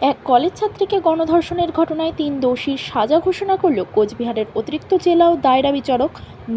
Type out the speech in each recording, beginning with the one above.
এক কলেজ ছাত্রীকে গণধর্ষণের ঘটনায় তিন দোষীর সাজা ঘোষণা করল কোচবিহারের অতিরিক্ত জেলা ও দায়রা বিচারক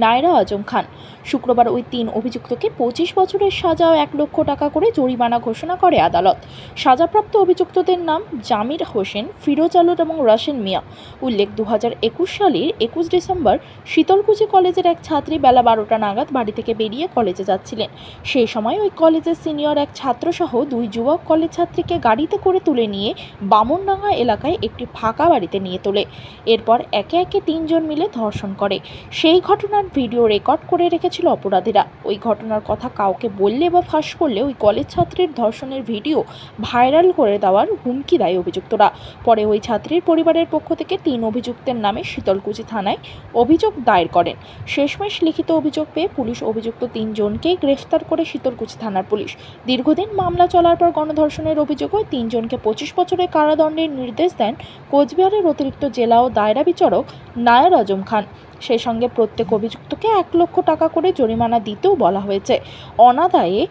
নায়রা আজম খান। শুক্রবার ওই তিন অভিযুক্তকে পঁচিশ বছরের সাজা ও এক লক্ষ টাকা করে জরিমানা ঘোষণা করে আদালত। সাজাপ্রাপ্ত অভিযুক্তদের নাম জামির হোসেন, ফিরোজ আলম এবং রাশেন মিয়া। উল্লেখ দু হাজার একুশ সালের একুশ ডিসেম্বর শীতলকুচি কলেজের এক ছাত্রী বেলা বারোটা নাগাদ বাড়ি থেকে বেরিয়ে কলেজে যাচ্ছিলেন। সেই সময় ওই কলেজের সিনিয়র এক ছাত্রসহ দুই যুবক কলেজ ছাত্রীকে গাড়িতে করে তুলে নিয়ে বামনডাঙ্গা এলাকায় একটি ফাঁকা বাড়িতে নিয়ে তোলে। এরপর একে একে তিনজন মিলে ধর্ষণ করে। সেই ঘটনার ভিডিও রেকর্ড করে রেখেছিল অপরাধীরা। ওই ঘটনার কথা কাউকে বললে বা ফাঁস করলে ওই কলেজ ছাত্রীর ধর্ষণের ভিডিও ভাইরাল করে দেওয়ার হুমকি দেয় অভিযুক্তরা। পরে ওই ছাত্রীর পরিবারের পক্ষ থেকে তিন অভিযুক্তের নামে শীতলকুচি থানায় অভিযোগ দায়ের করেন। শেষমেশ লিখিত অভিযোগ পেয়ে পুলিশ অভিযুক্ত তিনজনকেই গ্রেফতার করে শীতলকুচি থানার পুলিশ। দীর্ঘদিন মামলা চলার পর গণধর্ষণের অভিযোগে ওই তিনজনকে পঁচিশ বছরের কারাদণ্ডের নির্দেশ দেন কোচবিহারের অতিরিক্ত জেলা ও দায়রা বিচারক নায়ার আজম খান। সেই সঙ্গে প্রত্যেক অভিযুক্তকে এক লক্ষ টাকা করে জরিমানা দিতেও বলা হয়েছে। অনাদায়ে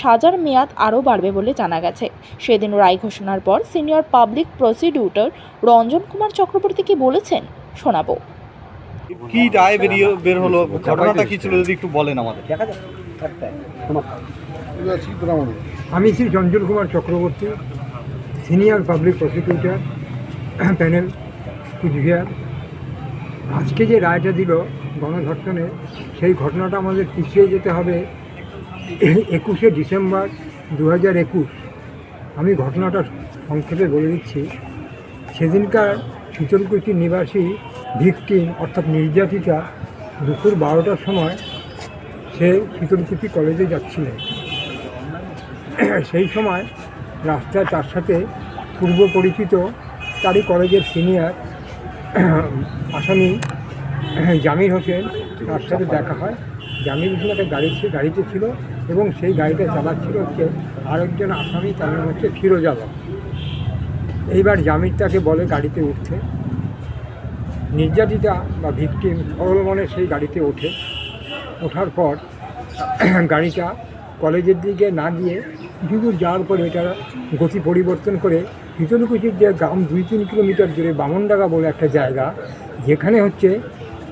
সাজার মেয়াদ আরও বাড়বে বলে জানা গেছে। সেদিন রায় ঘোষণার পর senior public prosecutor Ranjan Kumar Chakraborty কি বলেছেন শোনাবো। কি রায় বেরিয়ে বের হলো? ঘটনাটা কি ছিল? যদি একটু বলেন আমাদের। আমি Shri Chanchal Kumar Chakraborty. Senior public prosecutor, panel Coochbehar. আজকে যে রায়টা দিল গণধর্ষণে, সেই ঘটনাটা আমাদের পিছিয়ে যেতে হবে একুশে ডিসেম্বর দু হাজার একুশ। আমি ঘটনাটা সংক্ষেপে বলে দিচ্ছি। সেদিনকার শীতলকুচির নিবাসী ভিকটিম, অর্থাৎ নির্যাতিতা, দুপুর বারোটার সময় সে শীতলকুচি কলেজে যাচ্ছিলেন। সেই সময় রাস্তায় তার সাথে পূর্ব পরিচিত তারই কলেজের সিনিয়র আসামি জামির হোসেন। তার সাথে দেখা হয়। জামির হোসেন একটা গাড়ি গাড়িতে ছিল এবং সেই গাড়িটা চালাচ্ছিল হচ্ছে আরেকজন আসামি, তার নাম হচ্ছে ফিরোজ আলম। এইবার জামির তাকে বলে গাড়িতে উঠতে। নির্যাতিতা বা ভিকটিম সরল মনে সেই গাড়িতে ওঠে। ওঠার পর গাড়িটা কলেজের দিকে না গিয়ে কিছু দূর যাওয়ার পরে এটা গতি পরিবর্তন করে ভিতরকুচির যে গ্রাম দুই তিন কিলোমিটার দূরে বামনডাঙ্গা বলে একটা জায়গা, যেখানে হচ্ছে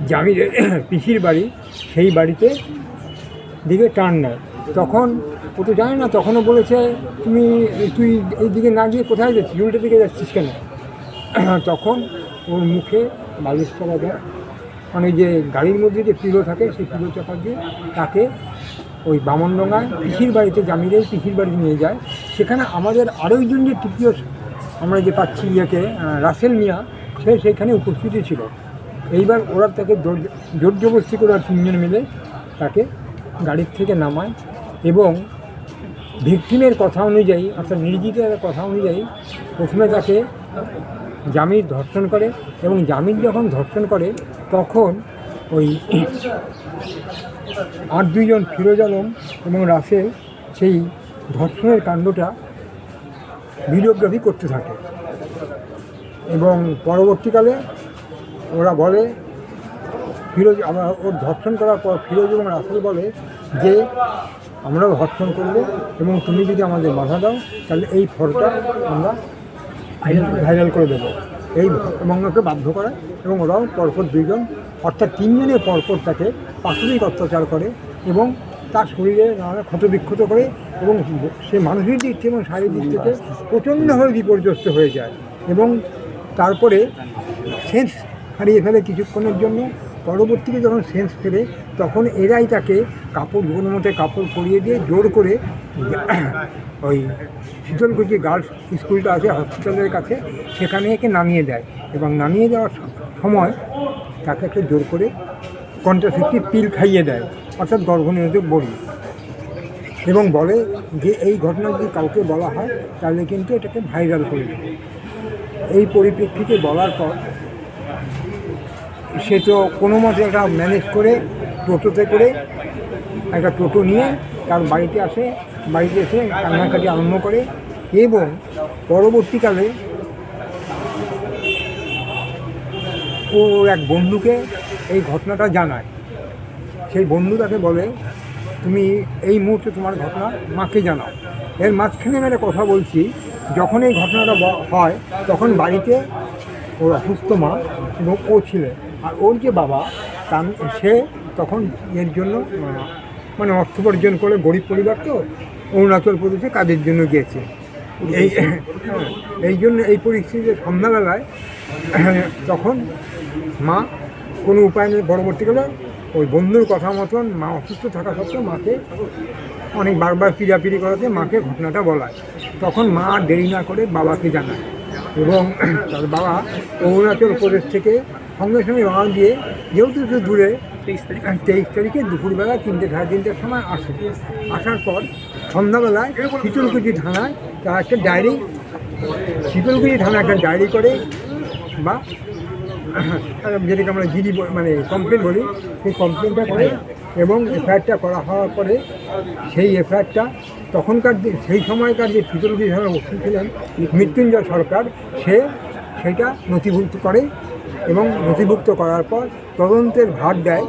জামিরের পিসির বাড়ি, সেই বাড়িতে দিকে টার্ন নেয়। তখন ও তো জানে না, তখনও বলেছে, তুমি, তুই এই দিকে না গিয়ে কোথায় যাচ্ছিস? উল্টো দিকে যাচ্ছিস কেন? তখন ওর মুখে বালিশ চাপা দেয়। মানে যে গাড়ির মধ্যে যে পিলো থাকে, সেই পিলো চাপা দিয়ে তাকে ওই বামনডোঙ্গায় পিসির বাড়িতে জামিরের পিসির বাড়ি নিয়ে যায়। সেখানে আমাদের আরও একজন যে তৃতীয় আমরা যে পাচ্ছি ইয়েকে রাসেল মিয়া, সে সেখানে উপস্থিতি ছিল। এইবার ওরা তাকে জোর- জবরদস্তি করে আর তিনজন মিলে তাকে গাড়ির থেকে নামায় এবং ভিকটিমের কথা অনুযায়ী, অর্থাৎ নির্জিতের কথা অনুযায়ী প্রথমে তাকে জামির ধর্ষণ করে এবং জামির যখন ধর্ষণ করে, তখন ওই আর দুইজন ফিরোজ আলম এবং রাসেল সেই ধর্ষণের কাণ্ডটা ভিডিওগ্রাফি করতে থাকে। এবং পরবর্তীকালে ওরা বলে, ফিরোজ আমরা ওর ধর্ষণ করার পর ফিরোজ এবং রাসেল বলে যে, আমরাও ধর্ষণ করব এবং তুমি যদি আমাদের বাধা দাও, তাহলে এই ফটোটা আমরা ভাইরাল করে দেবো। এই এবং ওকে বাধ্য করে এবং ওরাও পরপর দুইজন অর্থাৎ তিনজনের পরপর তাকে প্রাথমিক অত্যাচার করে এবং তার শরীরে নানা ক্ষতবিক্ষত করে এবং সে মানসিক দিক থেকে এবং শারীরিক দিক থেকে প্রচণ্ডভাবে বিপর্যস্ত হয়ে যায় এবং তারপরে সেন্স হারিয়ে ফেলে কিছুক্ষণের জন্য পরবর্তীতে যখন সেন্স ফেরে তখন এরাই তাকে কাপড় কোনো মতে কাপড় পরিয়ে দিয়ে জোর করে ওই শীতলকুচি গার্লস স্কুলটা আছে, হসপিটালের কাছে, সেখানে একে নামিয়ে দেয় এবং নামিয়ে দেওয়ার সময় তাকে একটা জোর করে কন্ট্রাসেপটিভ পিল খাইয়ে দেয়, অর্থাৎ গর্ভনিরোধক বড়ি এবং বলে যে এই ঘটনা যদি কাউকে বলা হয়, তাহলে কিন্তু এটাকে ভাইরাল করে এই পরিপ্রেক্ষিতে বলার পর সে তো কোনো মতে একটা ম্যানেজ করে টোটোতে করে একটা টোটো নিয়ে তার বাড়িতে আসে, বাড়িতে এসে কান্নাকাটি আরম্ভ করে এবং পরবর্তীকালে ও এক বন্ধুকে এই ঘটনাটা জানায়। সেই বন্ধু তাকে বলে, তুমি এই মুহূর্তে তোমার ঘটনা মাকে জানাও। এর মাঝখানে আমি কথা বলছি, যখন এই ঘটনাটা হয়, তখন বাড়িতে ওর অসুস্থ মা এবং ও ছিলেন। আর ওর যে বাবা, তার সে তখন এর জন্য মানে অর্থ উপার্জন করে গরিব পরিবার তো, অরুণাচল প্রদেশে কাজের জন্য গিয়েছে। এই এই জন্য এই পরিস্থিতিতে সন্ধ্যাবেলায় তখন মা কোনো উপায় নেই পরবর্তীকালে ওই বন্ধুর কথা মতন মা অসুস্থ থাকা সত্ত্বেও মাকে অনেক বারবার পিড়াপিড়ি করাতে মাকে ঘটনাটা বলায়। তখন মা দেরি না করে বাবাকে জানায়। এবং তার বাবা অরুণাচল প্রদেশ থেকে সঙ্গে সঙ্গে রওনা দিয়ে যেহেতু একটু দূরে তেইশ তারিখে দুপুরবেলা তিনটে সাড়ে তিনটের সময় আসে। আসার পর সন্ধ্যাবেলায় শীতলকুচি থানায় তার একটা ডায়েরি শীতলকুচি থানায় একটা ডায়েরি করে বা যেটাকে আমরা জিডি মানে কমপ্লেন বলি, সেই কমপ্লেনটা করে এবং এফআইআরটা করা হওয়ার পরে সেই এফআইআরটা তখনকার সেই সময়কার যে শীতলকুচি থানার ওসি ছিলেন মৃত্যুঞ্জয় সরকার, সে সেটা নথিভুক্ত করে এবং নথিভুক্ত করার পর তদন্তের ভার দেয়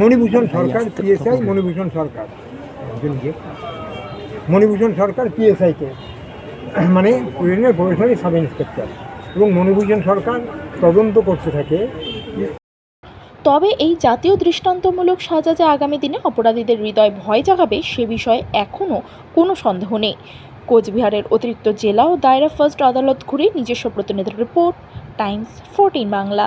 মণিভূষণ সরকার পিএসআই মণিভূষণ সরকার। মণিভূষণ সরকার পিএসআইকে মানে পুলিশের প্রবেশনারি সাব ইন্সপেক্টর এবং মণিভূষণ সরকার তদন্ত করতে থাকে। তবে এই জাতীয় দৃষ্টান্তমূলক সাজা যে আগামী দিনে অপরাধীদের হৃদয় ভয় জাগাবে, সে বিষয়ে এখনও কোনো সন্দেহ নেই। কোচবিহারের অতিরিক্ত জেলা ও দায়রা ফার্স্ট আদালত ঘুরে নিজস্ব প্রতিনিধির রিপোর্ট, টাইমস ফোরটিন বাংলা।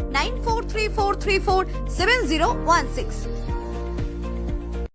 9434347016.